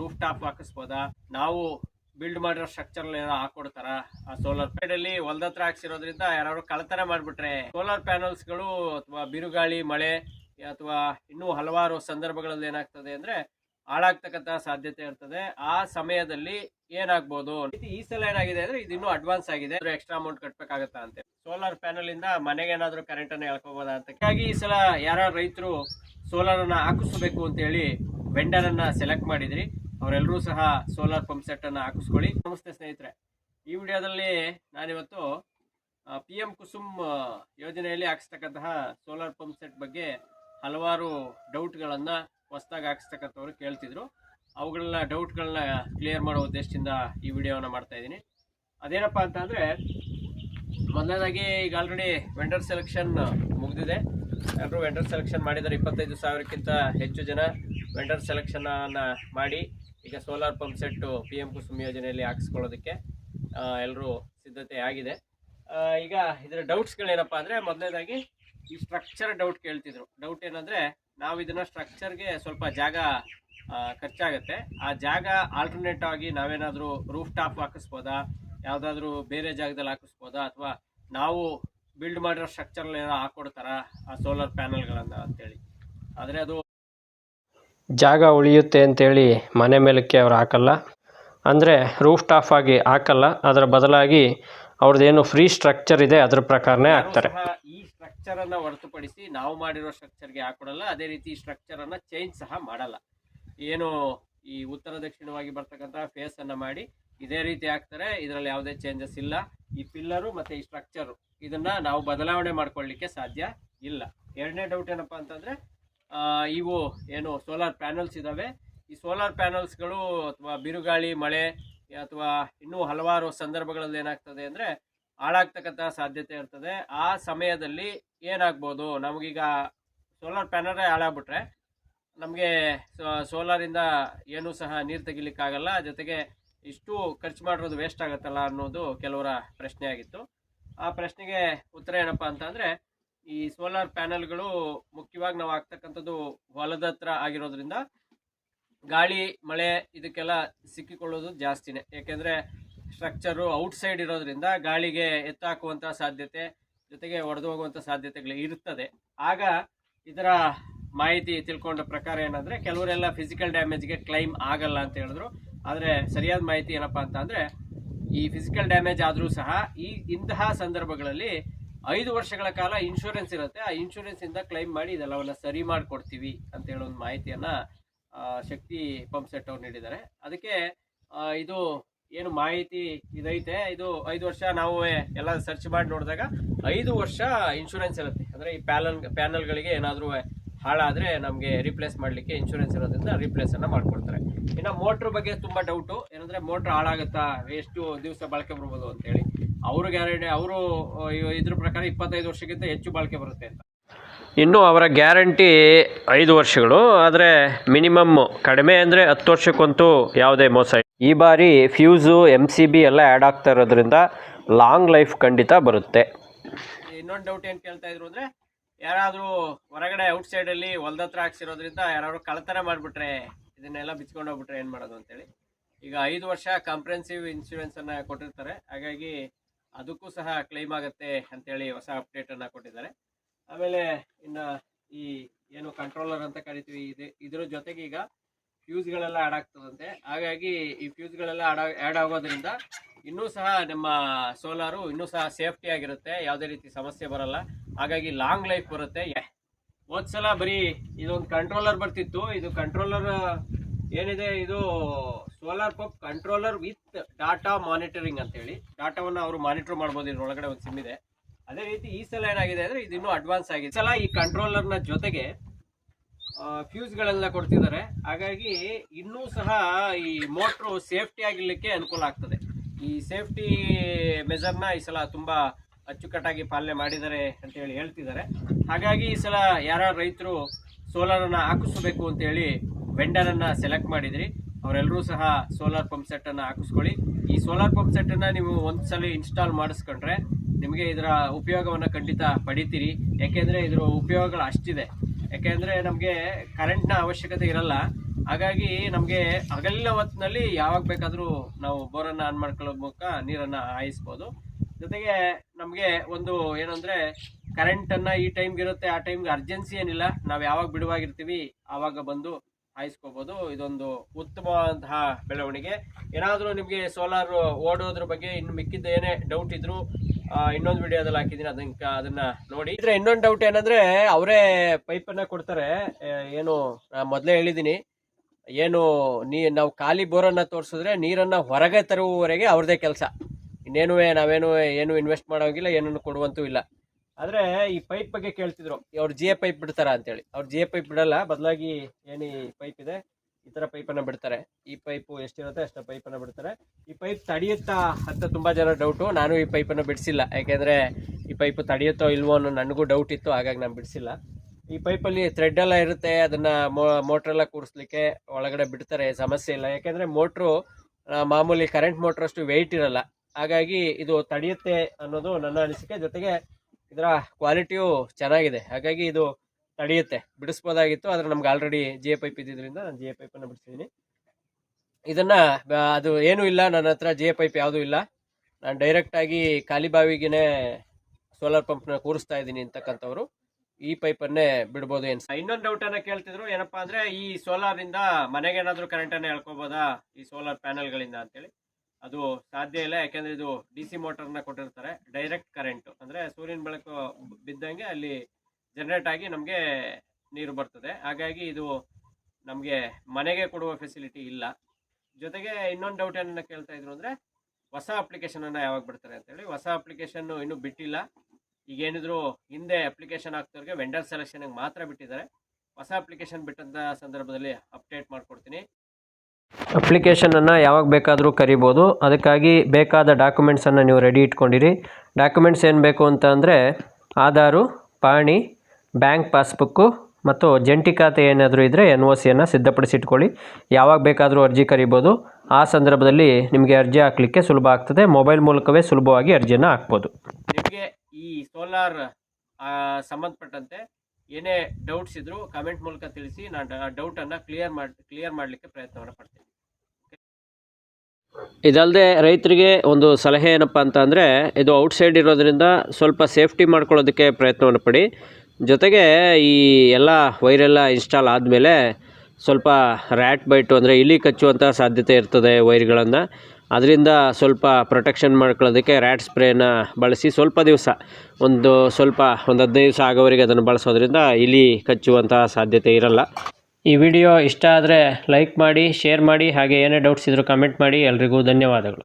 Roof top ಹಾಕಿಸ್ಬೋದಾ? ನಾವು build ಮಾಡಿರೋ structure ಏನೋ ಹಾಕೊಡ್ತಾರ? ಆ ಸೋಲಾರ್ ಪ್ಯಾಡ್ ಅಲ್ಲಿ ಹೊಲ್ದ ಹತ್ರ ಹಾಕ್ಸಿರೋದ್ರಿಂದ ಯಾರು ಕಳತನ ಮಾಡ್ಬಿಟ್ರೆ ಸೋಲಾರ್ ಪ್ಯಾನಲ್ಸ್ಗಳು ಅಥವಾ ಬಿರುಗಾಳಿ, ಮಳೆ, ಅಥವಾ ಇನ್ನೂ ಹಲವಾರು ಸಂದರ್ಭಗಳಲ್ಲಿ ಏನಾಗ್ತದೆ ಅಂದ್ರೆ ಹಾಳಾಗ್ತಕ್ಕಂತ ಸಾಧ್ಯತೆ ಇರ್ತದೆ. ಆ ಸಮಯದಲ್ಲಿ ಏನಾಗ್ಬೋದು? ಈ ಸಲ ಏನಾಗಿದೆ ಅಂದ್ರೆ ಇದು ಇನ್ನೂ ಅಡ್ವಾನ್ಸ್ ಆಗಿದೆ. ಎಕ್ಸ್ಟ್ರಾ ಅಮೌಂಟ್ ಕಟ್ಬೇಕಾಗತ್ತಾ ಅಂತ ಸೋಲಾರ್ ಪ್ಯಾನಲ್ ಇಂದ ಮನೆಗೆ ಏನಾದ್ರೂ ಕರೆಂಟ್ ಅನ್ನು ಎಳ್ಕೋಬೋದಾ ಅಂತ. ಹಾಗಾಗಿ ಈ ಸಲ ಯಾರ ರೈತರು ಸೋಲಾರ್ ಅನ್ನ ಹಾಕಿಸ್ಬೇಕು ಅಂತ ಹೇಳಿ ವೆಂಡರ್ ಅನ್ನ ಸೆಲೆಕ್ಟ್ ಮಾಡಿದ್ರಿ ಅವರೆಲ್ಲರೂ ಸಹ ಸೋಲಾರ್ ಪಂಪ್ ಸೆಟ್ ಅನ್ನ ಹಾಕಿಸ್ಕೊಳ್ಳಿ. ನಮಸ್ತೆ ಸ್ನೇಹಿತರೆ, ಈ ವಿಡಿಯೋದಲ್ಲಿ ನಾನಿವತ್ತು ಪಿ ಎಂ ಕುಸುಮ್ ಯೋಜನೆಯಲ್ಲಿ ಹಾಕಿಸ್ತಕ್ಕಂತಹ ಸೋಲಾರ್ ಪಂಪ್ ಸೆಟ್ ಬಗ್ಗೆ ಹಲವಾರು ಡೌಟ್ಗಳನ್ನು ಹೊಸದಾಗಿ ಹಾಕಿಸ್ತಕ್ಕಂಥವ್ರು ಕೇಳ್ತಿದ್ರು. ಅವುಗಳನ್ನ ಡೌಟ್ಗಳನ್ನ ಕ್ಲಿಯರ್ ಮಾಡೋ ಉದ್ದೇಶದಿಂದ ಈ ವಿಡಿಯೋನ ಮಾಡ್ತಾ ಇದ್ದೀನಿ. ಅದೇನಪ್ಪ ಅಂತ ಅಂದರೆ ಮೊದಲನೇದಾಗಿ ಈಗ ಆಲ್ರೆಡಿ ವೆಂಡರ್ ಸೆಲೆಕ್ಷನ್ ಮುಗಿದಿದೆ. ಎಲ್ಲರೂ ವೆಂಡರ್ ಸೆಲೆಕ್ಷನ್ ಮಾಡಿದ್ದಾರೆ, ಇಪ್ಪತ್ತೈದು ಸಾವಿರಕ್ಕಿಂತ ಹೆಚ್ಚು ಜನ. ವೆಂಡರ್ ಸೆಲೆಕ್ಷನನ್ನು ಮಾಡಿ ಈಗ solar pump set P M Kusum ಯೋಜನೆಯಲ್ಲಿ ಹಾಕಿಸ್ಕೊಳ್ಳೋದಕ್ಕೆ ಎಲ್ಲರೂ ಸಿದ್ಧತೆ ಆಗಿದೆ. ಈಗ ಇದರ ಡೌಟ್ಸ್ಗಳೇನಪ್ಪ ಅಂದರೆ ಮೊದಲನೇದಾಗಿ ಈ ಸ್ಟ್ರಕ್ಚರ್ ಡೌಟ್ ಕೇಳ್ತಿದ್ರು. ಡೌಟ್ ಏನಂದರೆ ನಾವು ಇದನ್ನು ಸ್ಟ್ರಕ್ಚರ್ಗೆ ಸ್ವಲ್ಪ ಜಾಗ ಖರ್ಚಾಗುತ್ತೆ. ಆ ಜಾಗ ಆಲ್ಟರ್ನೇಟ್ ಆಗಿ ನಾವೇನಾದರೂ ರೂಫ್ ಟಾಪ್ ಹಾಕಿಸ್ಬೋದಾ? ಯಾವುದಾದ್ರೂ ಬೇರೆ ಜಾಗದಲ್ಲಿ ಹಾಕಿಸ್ಬೋದಾ? ಅಥವಾ ನಾವು ಬಿಲ್ಡ್ ಮಾಡಿರೋ ಸ್ಟ್ರಕ್ಚರ್ನ ಏನೋ ಹಾಕ್ಕೊಡ್ತಾರ ಆ ಸೋಲಾರ್ ಪ್ಯಾನಲ್ಗಳನ್ನು ಅಂತೇಳಿ. ಆದರೆ ಅದು ಜಾಗ ಉಳಿಯುತ್ತೆ ಅಂತೇಳಿ ಮನೆ ಮೇಲಕ್ಕೆ ಅವ್ರು ಹಾಕಲ್ಲ. ಅಂದರೆ ರೂಫ್ ಟಾಪ್ ಆಗಿ ಹಾಕಲ್ಲ. ಅದರ ಬದಲಾಗಿ ಅವ್ರದ್ದೇನು ಫ್ರೀ ಸ್ಟ್ರಕ್ಚರ್ ಇದೆ ಅದ್ರ ಪ್ರಕಾರನೇ ಹಾಕ್ತಾರೆ. ಈ ಸ್ಟ್ರಕ್ಚರ್ ಅನ್ನ ಹೊರತುಪಡಿಸಿ ನಾವು ಮಾಡಿರೋ ಸ್ಟ್ರಕ್ಚರ್ಗೆ ಹಾಕೊಡಲ್ಲ. ಅದೇ ರೀತಿ ಈ ಸ್ಟ್ರಕ್ಚರ್ ಅನ್ನ ಚೇಂಜ್ ಸಹ ಮಾಡಲ್ಲ. ಏನು ಈ ಉತ್ತರ ದಕ್ಷಿಣವಾಗಿ ಬರ್ತಕ್ಕಂತಹ ಫೇಸ್ ಅನ್ನ ಮಾಡಿ ಇದೇ ರೀತಿ ಹಾಕ್ತಾರೆ. ಇದರಲ್ಲಿ ಯಾವುದೇ ಚೇಂಜಸ್ ಇಲ್ಲ. ಈ ಪಿಲ್ಲರು ಮತ್ತೆ ಈ ಸ್ಟ್ರಕ್ಚರ್ ಇದನ್ನ ನಾವು ಬದಲಾವಣೆ ಮಾಡ್ಕೊಳ್ಳಿಕ್ಕೆ ಸಾಧ್ಯ ಇಲ್ಲ. ಎರಡನೇ ಡೌಟ್ ಏನಪ್ಪಾ ಅಂತಂದ್ರೆ ಇವು ಏನು ಸೋಲಾರ್ ಪ್ಯಾನಲ್ಸ್ ಇದಾವೆ. ಈ ಸೋಲಾರ್ ಪ್ಯಾನಲ್ಸ್ಗಳು ಅಥವಾ ಬಿರುಗಾಳಿ, ಮಳೆ ಅಥವಾ ಇನ್ನೂ ಹಲವಾರು ಸಂದರ್ಭಗಳಲ್ಲಿ ಏನಾಗ್ತದೆ ಅಂದ್ರೆ ಹಾಳಾಗ್ತಕ್ಕಂಥ ಸಾಧ್ಯತೆ ಇರ್ತದೆ. ಆ ಸಮಯದಲ್ಲಿ ಏನಾಗ್ಬೋದು? ನಮಗೀಗ ಸೋಲಾರ್ ಪ್ಯಾನಲೇ ಹಾಳಾಗ್ಬಿಟ್ರೆ ನಮಗೆ ಸೋಲಾರಿಂದ ಏನೂ ಸಹ ನೀರು ತೆಗಿಲಿಕ್ಕಾಗಲ್ಲ. ಜೊತೆಗೆ ಇಷ್ಟು ಖರ್ಚು ಮಾಡಿರೋದು ವೇಸ್ಟ್ ಆಗುತ್ತಲ್ಲ ಅನ್ನೋದು ಕೆಲವರ ಪ್ರಶ್ನೆ ಆಗಿತ್ತು ಆ ಪ್ರಶ್ನೆಗೆ ಉತ್ತರ ಏನಪ್ಪ ಅಂತಂದರೆ ಈ ಸೋಲಾರ್ ಪ್ಯಾನಲ್ಗಳು ಮುಖ್ಯವಾಗಿ ನಾವು ಹಾಕ್ತಕ್ಕಂಥದ್ದು ಹೊಲದ ಹತ್ರ ಆಗಿರೋದ್ರಿಂದ ಗಾಳಿ, ಮಳೆ ಇದಕ್ಕೆಲ್ಲ ಸಿಕ್ಕಿಕೊಳ್ಳೋದು ಜಾಸ್ತಿನೇ. ಯಾಕೆಂದರೆ ಸ್ಟ್ರಕ್ಚರು ಔಟ್ಸೈಡ್ ಇರೋದ್ರಿಂದ ಗಾಳಿಗೆ ಎತ್ತಾಕುವಂಥ ಸಾಧ್ಯತೆ, ಜೊತೆಗೆ ಒಡೆದು ಹೋಗುವಂಥ ಸಾಧ್ಯತೆಗಳು ಇರ್ತದೆ. ಆಗ ಇದರ ಮಾಹಿತಿ ತಿಳ್ಕೊಂಡ ಪ್ರಕಾರ ಏನಂದರೆ ಕೆಲವರೆಲ್ಲ ಫಿಸಿಕಲ್ ಡ್ಯಾಮೇಜ್ಗೆ ಕ್ಲೈಮ್ ಆಗಲ್ಲ ಅಂತ ಹೇಳಿದ್ರು. ಆದರೆ ಸರಿಯಾದ ಮಾಹಿತಿ ಏನಪ್ಪ ಅಂತ ಈ ಫಿಸಿಕಲ್ ಡ್ಯಾಮೇಜ್ ಆದರೂ ಸಹ ಈ ಇಂತಹ ಸಂದರ್ಭಗಳಲ್ಲಿ ಐದು ವರ್ಷಗಳ ಕಾಲ ಇನ್ಶೂರೆನ್ಸ್ ಇರುತ್ತೆ. ಆ ಇನ್ಶೂರೆನ್ಸ್ ಇಂದ ಕ್ಲೈಮ್ ಮಾಡಿ ಇದೆಲ್ಲವನ್ನ ಸರಿ ಮಾಡಿಕೊಡ್ತೀವಿ ಅಂತ ಹೇಳೋ ಒಂದು ಮಾಹಿತಿಯನ್ನ ಶಕ್ತಿ ಪಂಪ್ ಸೆಟ್ ಅವ್ರು ನೀಡಿದ್ದಾರೆ. ಅದಕ್ಕೆ ಇದು ಏನು ಮಾಹಿತಿ ಇದೈತೆ. ಇದು ಐದು ವರ್ಷ ನಾವು ಎಲ್ಲ ಸರ್ಚ್ ಮಾಡಿ ನೋಡಿದಾಗ ಐದು ವರ್ಷ ಇನ್ಶೂರೆನ್ಸ್ ಇರುತ್ತೆ. ಅಂದರೆ ಈ ಪ್ಯಾನಲ್, ಪ್ಯಾನಲ್ಗಳಿಗೆ ಏನಾದರೂ ಹಾಳಾದರೆ ನಮಗೆ ರಿಪ್ಲೇಸ್ ಮಾಡಲಿಕ್ಕೆ ಇನ್ಶೂರೆನ್ಸ್ ಇರೋದ್ರಿಂದ ರಿಪ್ಲೇಸನ್ನು ಮಾಡಿಕೊಡ್ತಾರೆ. ಇನ್ನು ಮೋಟ್ರ್ ಬಗ್ಗೆ ತುಂಬ ಡೌಟು ಏನಂದರೆ ಮೋಟ್ರ್ ಹಾಳಾಗುತ್ತಾ? ಎಷ್ಟು ದಿವಸ ಬಳಕೆ ಬರ್ಬೋದು ಅಂತೇಳಿ. ಅವರು ಗ್ಯಾರಂಟಿ ಅವರು ಇದ್ರ ಪ್ರಕಾರ ಇಪ್ಪತ್ತೈದು ವರ್ಷಕ್ಕಿಂತ ಹೆಚ್ಚು ಬಾಳಿಕೆ ಬರುತ್ತೆ ಅಂತ. ಇನ್ನು ಅವರ ಗ್ಯಾರಂಟಿ ಐದು ವರ್ಷಗಳು ಆದರೆ ಮಿನಿಮಮ್ ಕಡಿಮೆ ಅಂದರೆ ಹತ್ತು ವರ್ಷಕ್ಕಂತೂ ಯಾವುದೇ ಮೋಸ. ಈ ಬಾರಿ ಫ್ಯೂಸು ಎಂ ಸಿ ಬಿ ಎಲ್ಲ ಆ್ಯಡ್ ಆಗ್ತಾ ಇರೋದ್ರಿಂದ ಲಾಂಗ್ ಲೈಫ್ ಖಂಡಿತ ಬರುತ್ತೆ. ಇನ್ನೊಂದು ಡೌಟ್ ಏನು ಕೇಳ್ತಾ ಇದ್ರು ಅಂದರೆ ಯಾರಾದರೂ ಹೊರಗಡೆ ಔಟ್ ಸೈಡಲ್ಲಿ ಹೊಲ್ದ ಹತ್ರ ಹಾಕ್ಸಿರೋದ್ರಿಂದ ಯಾರಾದರೂ ಕಳತನ ಮಾಡಿಬಿಟ್ರೆ ಇದನ್ನೆಲ್ಲ ಬಿಚ್ಕೊಂಡು ಹೋಗ್ಬಿಟ್ರೆ ಏನು ಮಾಡೋದು ಅಂತೇಳಿ. ಈಗ ಐದು ವರ್ಷ ಕಾಂಪ್ರೆನ್ಸಿವ್ ಇನ್ಶೂರೆನ್ಸನ್ನು ಕೊಟ್ಟಿರ್ತಾರೆ. ಹಾಗಾಗಿ ಅದಕ್ಕೂ ಸಹ ಕ್ಲೈಮ್ ಆಗುತ್ತೆ ಅಂತೇಳಿ ಹೊಸ ಅಪ್ಡೇಟನ್ನು ಕೊಟ್ಟಿದ್ದಾರೆ. ಆಮೇಲೆ ಇನ್ನು ಈ ಏನು ಕಂಟ್ರೋಲರ್ ಅಂತ ಕರಿತೀವಿ, ಇದು ಇದ್ರ ಜೊತೆಗೆ ಈಗ ಫ್ಯೂಸ್ಗಳೆಲ್ಲ ಆ್ಯಡ್ ಆಗ್ತದಂತೆ. ಹಾಗಾಗಿ ಈ ಫ್ಯೂಸ್ಗಳೆಲ್ಲ ಆಡ್ ಆ್ಯಡ್ ಆಗೋದ್ರಿಂದ ಇನ್ನೂ ಸಹ ನಮ್ಮ ಸೋಲಾರು ಇನ್ನೂ ಸಹ ಸೇಫ್ಟಿ ಆಗಿರುತ್ತೆ, ಯಾವುದೇ ರೀತಿ ಸಮಸ್ಯೆ ಬರಲ್ಲ. ಹಾಗಾಗಿ ಲಾಂಗ್ ಲೈಫ್ ಬರುತ್ತೆ. ಹೋದ್ಸಲ ಹೋದ್ ಸಲ ಬರೀ ಇದೊಂದು ಕಂಟ್ರೋಲರ್ ಬರ್ತಿತ್ತು. ಇದು ಕಂಟ್ರೋಲರ್ ಏನಿದೆ, ಇದು solar pump controller with data monitoring ಅಂತೇಳಿ. ಡಾಟಾವನ್ನು ಅವರು ಮಾನಿಟರ್ ಮಾಡ್ಬೋದು, ಇದ್ರೊಳಗಡೆ ಒಂದು ಸಿಮ್ ಇದೆ. ಅದೇ ರೀತಿ ಈ ಸಲ ಏನಾಗಿದೆ ಅಂದ್ರೆ ಇದು ಇನ್ನೂ ಅಡ್ವಾನ್ಸ್ ಆಗಿದೆ. ಸಲ ಈ ಕಂಟ್ರೋಲರ್ನ ಜೊತೆಗೆ ಫ್ಯೂಸ್ಗಳೆಲ್ಲ ಕೊಡ್ತಿದ್ದಾರೆ. ಹಾಗಾಗಿ ಇನ್ನೂ ಸಹ ಈ ಮೋಟ್ರು ಸೇಫ್ಟಿ ಆಗಿರಲಿಕ್ಕೆ ಅನುಕೂಲ ಆಗ್ತದೆ. ಈ ಸೇಫ್ಟಿ ಮೆಜರ್ನ ಈ ಸಲ ತುಂಬಾ ಅಚ್ಚುಕಟ್ಟಾಗಿ ಪಾಲನೆ ಮಾಡಿದ್ದಾರೆ ಅಂತ ಹೇಳಿ ಹೇಳ್ತಿದ್ದಾರೆ. ಹಾಗಾಗಿ ಈ ಸಲ ಯಾರ ರೈತರು ಸೋಲಾರನ್ನು ಹಾಕಿಸ್ಬೇಕು ಅಂತೇಳಿ ವೆಂಡರನ್ನು ಸೆಲೆಕ್ಟ್ ಮಾಡಿದ್ರಿ. ಅವರೆಲ್ಲರೂ ಸಹ ಸೋಲಾರ್ ಪಂಪ್ ಸೆಟ್ಟನ್ನು ಹಾಕಿಸ್ಕೊಳ್ಳಿ. ಈ ಸೋಲಾರ್ ಪಂಪ್ ಸೆಟ್ಟನ್ನು ನೀವು ಒಂದ್ಸಲ ಇನ್ಸ್ಟಾಲ್ ಮಾಡಿಸ್ಕೊಂಡ್ರೆ ನಿಮಗೆ ಇದರ ಉಪಯೋಗವನ್ನು ಖಂಡಿತ ಪಡಿತೀರಿ. ಯಾಕೆಂದರೆ ಇದರ ಉಪಯೋಗಗಳು ಅಷ್ಟಿದೆ. ಯಾಕೆಂದರೆ ನಮಗೆ ಕರೆಂಟ್ನ ಅವಶ್ಯಕತೆ ಇರಲ್ಲ. ಹಾಗಾಗಿ ನಮಗೆ ಹಗಲಿನ ಹೊತ್ತಿನಲ್ಲಿ ಯಾವಾಗ ಬೇಕಾದರೂ ನಾವು ಬೋರನ್ನು ಆನ್ ಮಾಡ್ಕೊಳ್ಳೋ ಮೂಲಕ ನೀರನ್ನು ಹಾಯಿಸ್ಬೋದು. ಜೊತೆಗೆ ನಮಗೆ ಒಂದು ಏನಂದರೆ ಕರೆಂಟನ್ನು ಈ ಟೈಮ್ಗೆ ಇರುತ್ತೆ, ಆ ಟೈಮ್ಗೆ ಅರ್ಜೆನ್ಸಿ ಏನಿಲ್ಲ. ನಾವು ಯಾವಾಗ ಬಿಡುವಾಗಿರ್ತೀವಿ, ಆವಾಗ ಬಂದು ಹಾಯಿಸ್ಕೋಬೋದು. ಇದೊಂದು ಉತ್ತಮವಾದಂತಹ ಬೆಳವಣಿಗೆ. ಏನಾದರೂ ನಿಮಗೆ ಸೋಲಾರ್ ಓಡೋದ್ರ ಬಗ್ಗೆ ಇನ್ನು ಮಿಕ್ಕಿದ್ದ ಏನೇ ಡೌಟ್ ಇದ್ರು ಇನ್ನೊಂದು ವಿಡಿಯೋದಲ್ಲಿ ಹಾಕಿದ್ದೀನಿ. ಅದನ್ನ ಅದನ್ನ ನೋಡಿ. ಇದ್ರೆ ಇನ್ನೊಂದು ಡೌಟ್ ಏನಂದ್ರೆ, ಅವರೇ ಪೈಪನ್ನ ಕೊಡ್ತಾರೆ. ಏನು ಮೊದಲೇ ಹೇಳಿದ್ದೀನಿ. ಏನು, ನೀ, ನಾವು ಖಾಲಿ ಬೋರನ್ನ ತೋರಿಸಿದ್ರೆ ನೀರನ್ನ ಹೊರಗೆ ತರುವವರೆಗೆ ಅವ್ರದೇ ಕೆಲಸ. ಇನ್ನೇನು, ನಾವೇನು, ಏನು ಇನ್ವೆಸ್ಟ್ ಮಾಡೋಂಗಿಲ್ಲ, ಏನನ್ನು ಕೊಡುವಂತೂ ಇಲ್ಲ. ಆದ್ರೆ ಈ ಪೈಪ್ ಬಗ್ಗೆ ಕೇಳ್ತಿದ್ರು. ಅವ್ರು ಜಿ ಪೈಪ್ ಬಿಡ್ತಾರ ಅಂತೇಳಿ. ಅವ್ರು ಜಿ ಪೈಪ್ ಬಿಡಲ್ಲ, ಬದಲಾಗಿ ಏನಿ ಪೈಪ್ ಇದೆ, ಈ ತರ ಪೈಪನ್ನ ಬಿಡ್ತಾರೆ. ಈ ಪೈಪ್ ಎಷ್ಟಿರುತ್ತೆ ಅಷ್ಟು ಅನ್ನ ಬಿಡ್ತಾರೆ. ಈ ಪೈಪ್ ತಡೆಯುತ್ತಾ ಅಂತ ತುಂಬಾ ಜನ ಡೌಟು ನಾನು ಈ ಪೈಪ್ ಅನ್ನು ಬಿಡಿಸಿಲ್ಲ. ಯಾಕೆಂದ್ರೆ ಈ ಪೈಪ್ ತಡೆಯುತ್ತೋ ಇಲ್ವೋ ಅನ್ನೋ ನನಗೂ ಡೌಟ್ ಇತ್ತು. ಹಾಗಾಗಿ ನಾನು ಬಿಡಿಸಿಲ್ಲ. ಈ ಪೈಪಲ್ಲಿ ಥ್ರೆಡ್ ಎಲ್ಲ ಇರುತ್ತೆ. ಅದನ್ನ ಮೋಟ್ರ್ ಎಲ್ಲ ಕೂರಿಸ್ಲಿಕ್ಕೆ ಒಳಗಡೆ ಬಿಡ್ತಾರೆ. ಸಮಸ್ಯೆ ಇಲ್ಲ. ಯಾಕೆಂದ್ರೆ ಮೋಟ್ರು ಮಾಮೂಲಿ ಕರೆಂಟ್ ಮೋಟ್ರ್ ಅಷ್ಟು ವೆಯ್ಟ್ ಇರಲ್ಲ. ಹಾಗಾಗಿ ಇದು ತಡೆಯುತ್ತೆ ಅನ್ನೋದು ನನ್ನ ಅನಿಸಿಕೆ. ಜೊತೆಗೆ ಇದರ ಕ್ವಾಲಿಟಿಯು ಚೆನ್ನಾಗಿದೆ. ಹಾಗಾಗಿ ಇದು ತಡೆಯುತ್ತೆ ಬಿಡಿಸ್ಬೋದಾಗಿತ್ತು. ಆದರೆ ನಮ್ಗೆ ಆಲ್ರೆಡಿ ಜಿ ಎ ಪೈಪ್ ಇದ್ದಿದ್ದರಿಂದ ನಾನು ಜಿ ಎ ಪೈಪನ್ನು ಬಿಡಿಸಿದ್ದೀನಿ ಇದನ್ನು ಅದು ಏನೂ ಇಲ್ಲ. ನನ್ನ ಹತ್ರ ಜಿ ಎ ಪೈಪ್ ಯಾವುದೂ ಇಲ್ಲ. ನಾನು ಡೈರೆಕ್ಟಾಗಿ ಖಾಲಿ ಬಾವಿಗೇ ಸೋಲಾರ್ ಪಂಪ್ನ ಕೂರಿಸ್ತಾ ಇದ್ದೀನಿ ಅಂತಕ್ಕಂಥವ್ರು. ಈ ಪೈಪನ್ನೇ ಬಿಡ್ಬೋದು ಏನು ಇನ್ನೊಂದು ಡೌಟ್ ಅನ್ನ ಕೇಳ್ತಿದ್ರು. ಏನಪ್ಪಾ ಅಂದರೆ ಈ ಸೋಲಾರಿಂದ ಮನೆಗೇನಾದರೂ ಕರೆಂಟನ್ನು ಹೇಳ್ಕೊಬೋದಾ ಈ ಸೋಲಾರ್ ಪ್ಯಾನಲ್ಗಳಿಂದ ಅಂತೇಳಿ. ಅದು ಸಾಧ್ಯ ಇಲ್ಲ, ಯಾಕೆಂದ್ರೆ ಇದು ಡಿ ಸಿ ಮೋಟರ್ನ ಕೊಟ್ಟಿರ್ತಾರೆ ಡೈರೆಕ್ಟ್ ಕರೆಂಟ್ ಅಂದ್ರೆ ಸೂರ್ಯನ ಬೆಳಕು ಬಿದ್ದಂಗೆ ಅಲ್ಲಿ ಜನರೇಟ್ ಆಗಿ ನಮಗೆ ನೀರು ಬರ್ತದೆ. ಹಾಗಾಗಿ ಇದು ನಮಗೆ ಮನೆಗೆ ಕೊಡುವ ಫೆಸಿಲಿಟಿ ಇಲ್ಲ. ಜೊತೆಗೆ ಇನ್ನೊಂದು ಡೌಟ್ ಏನನ್ನ ಕೇಳ್ತಾ ಇದ್ರು ಅಂದ್ರೆ, ಹೊಸ ಅಪ್ಲಿಕೇಶನ್ ಅನ್ನ ಯಾವಾಗ ಬಿಡ್ತಾರೆ ಅಂತೇಳಿ ಹೊಸ ಅಪ್ಲಿಕೇಶನ್ ಇನ್ನೂ ಬಿಟ್ಟಿಲ್ಲ. ಈಗೇನಿದ್ರು ಹಿಂದೆ ಅಪ್ಲಿಕೇಶನ್ ಆಗ್ತವ್ರಿಗೆ ವೆಂಡರ್ ಸೆಲೆಕ್ಷನ್ ಮಾತ್ರ ಬಿಟ್ಟಿದ್ದಾರೆ. ಹೊಸ ಅಪ್ಲಿಕೇಶನ್ ಬಿಟ್ಟಂತ ಸಂದರ್ಭದಲ್ಲಿ ಅಪ್ಡೇಟ್ ಮಾಡ್ಕೊಡ್ತೀನಿ. ಅಪ್ಲಿಕೇಶನನ್ನು ಯಾವಾಗ ಬೇಕಾದರೂ ಕರಿಬೋದು. ಅದಕ್ಕಾಗಿ ಬೇಕಾದ ಡಾಕ್ಯುಮೆಂಟ್ಸನ್ನು ನೀವು ರೆಡಿ ಇಟ್ಕೊಂಡಿರಿ. ಡಾಕ್ಯುಮೆಂಟ್ಸ್ ಏನು ಬೇಕು ಅಂತ ಅಂದರೆ ಆಧಾರು, ಪಾಣಿ ಬ್ಯಾಂಕ್ ಪಾಸ್ಬುಕ್ಕು ಮತ್ತು ಜಂಟಿ ಖಾತೆ ಏನಾದರೂ ಇದ್ದರೆ ಎನ್ ಒ ಸಿಯನ್ನು ಸಿದ್ಧಪಡಿಸಿಟ್ಕೊಳ್ಳಿ. ಯಾವಾಗ ಬೇಕಾದರೂ ಅರ್ಜಿ ಕರಿಬೋದು. ಆ ಸಂದರ್ಭದಲ್ಲಿ ನಿಮಗೆ ಅರ್ಜಿ ಹಾಕಲಿಕ್ಕೆ ಸುಲಭ ಆಗ್ತದೆ. ಮೊಬೈಲ್ ಮೂಲಕವೇ ಸುಲಭವಾಗಿ ಅರ್ಜಿಯನ್ನು ಹಾಕ್ಬೋದು. ನಿಮಗೆ ಈ ಸೋಲಾರ್ ಸಂಬಂಧಪಟ್ಟಂತೆ ಏನೇ ಡೌಟ್ಸ್ ಇದ್ರು ಕಮೆಂಟ್ ಮೂಲಕ ತಿಳಿಸಿ ನಾನು ಆ ಡೌಟ್ ಅನ್ನ ಕ್ಲಿಯರ್ ಮಾಡಿ ಕ್ಲಿಯರ್ ಮಾಡಲಿಕ್ಕೆ ಪ್ರಯತ್ನವನ್ನು ಪಡ್ತೀನಿ. ಇದಲ್ಲದೆ ರೈತರಿಗೆ ಒಂದು ಸಲಹೆ ಏನಪ್ಪ ಅಂತ ಅಂದರೆ, ಇದು ಔಟ್ಸೈಡ್ ಇರೋದ್ರಿಂದ ಸ್ವಲ್ಪ ಸೇಫ್ಟಿ ಮಾಡ್ಕೊಳ್ಳೋದಕ್ಕೆ ಪ್ರಯತ್ನವನ್ನು ಪಡಿ. ಜೊತೆಗೆ ಈ ಎಲ್ಲ ವೈರೆಲ್ಲ ಇನ್ಸ್ಟಾಲ್ ಆದಮೇಲೆ ಸ್ವಲ್ಪ ರ್ಯಾಟ್ ಬೈಟು ಅಂದರೆ ಇಲಿ ಕಚ್ಚುವಂಥ ಸಾಧ್ಯತೆ ಇರ್ತದೆ ವೈರ್ಗಳನ್ನು ಅದರಿಂದ ಸ್ವಲ್ಪ ಪ್ರೊಟೆಕ್ಷನ್ ಮಾಡ್ಕೊಳ್ಳೋದಕ್ಕೆ ರ್ಯಾಟ್ ಸ್ಪ್ರೇನ ಬಳಸಿ ಸ್ವಲ್ಪ ದಿವಸ, ಒಂದು ಸ್ವಲ್ಪ, ಒಂದು ಹದಿನೈದು ದಿವಸ ಆಗೋವರೆಗೆ ಅದನ್ನು ಬಳಸೋದ್ರಿಂದ ಇಲಿ ಕಚ್ಚುವಂತಹ ಸಾಧ್ಯತೆ ಇರಲ್ಲ. ಈ ವಿಡಿಯೋ ಇಷ್ಟ ಆದರೆ ಲೈಕ್ ಮಾಡಿ ಶೇರ್ ಮಾಡಿ, ಹಾಗೆ ಏನೇ ಡೌಟ್ಸ್ ಇದ್ದರೂ ಕಮೆಂಟ್ ಮಾಡಿ. ಎಲ್ರಿಗೂ ಧನ್ಯವಾದಗಳು.